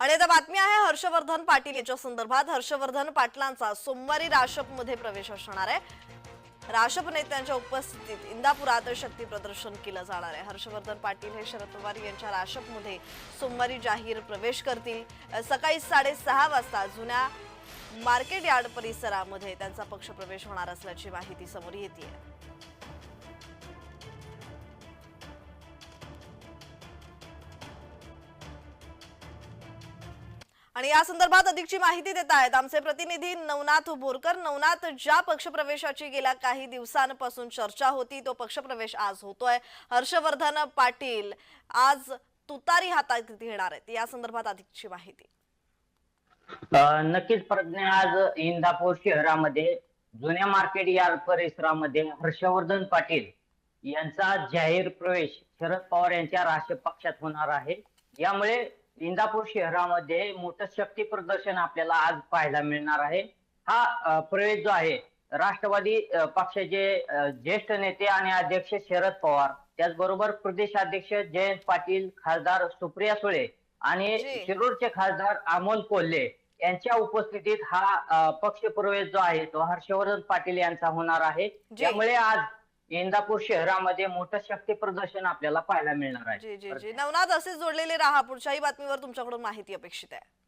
आणि आता बातमी आहे हर्षवर्धन पाटील याच्या संदर्भात. हर्षवर्धन पाटलांचा सोमवारी राशपमध्ये प्रवेश असणार आहे. राशप नेत्यांच्या उपस्थितीत इंदापुरात शक्ती प्रदर्शन केलं जाणार आहे. हर्षवर्धन पाटील हे शरद पवार यांच्या राशपमध्ये सोमवारी जाहीर प्रवेश करतील. सकाळी साडेसहा वाजता जुन्या मार्केट यार्ड परिसरामध्ये त्यांचा पक्षप्रवेश होणार असल्याची माहिती समोर येते आणि या संदर्भात अधिकची माहिती देत आहेत. आमचे प्रतिनिधी नवनाथ बोरकर. नवनाथ ज्या पक्षप्रवेशाची गेल्या काही दिवसांपासून चर्चा होती तो पक्षप्रवेश आज होतोय. हर्षवर्धन पाटील आज तुतारी हातात घेणार आहेत. या संदर्भात अधिकची माहिती. नक्कीच प्रज्ञा आज इंदापूर शहरामध्ये जुन्या मार्केट या परिसरामध्ये हर्षवर्धन पाटील यांचा जाहीर प्रवेश शरद पवार यांच्या राष्ट्रीय पक्षात होणार आहे. यामुळे इंदापूर शहरामध्ये मोठं शक्ती प्रदर्शन आपल्याला आज पाहायला मिळणार आहे हा प्रवेश जो आहे राष्ट्रवादी पक्षाचे ज्येष्ठ नेते आणि अध्यक्ष शरद पवार त्याचबरोबर प्रदेश अध्यक्ष जयंत पाटील खासदार सुप्रिया सुळे आणि. शिरूरचे खासदार अमोल कोल्हे यांच्या उपस्थितीत हा पक्ष प्रवेश जो आहे तो हर्षवर्धन पाटील यांचा होणार आहे. त्यामुळे आज इंदापूर शहरामध्ये मोठं शक्ती प्रदर्शन आपल्याला पाहायला मिळणार आहे. जी जी जी. नवनाथ असेच जोडलेले राहा. पुढच्याही बातमीवर तुमच्याकडून माहिती अपेक्षित आहे.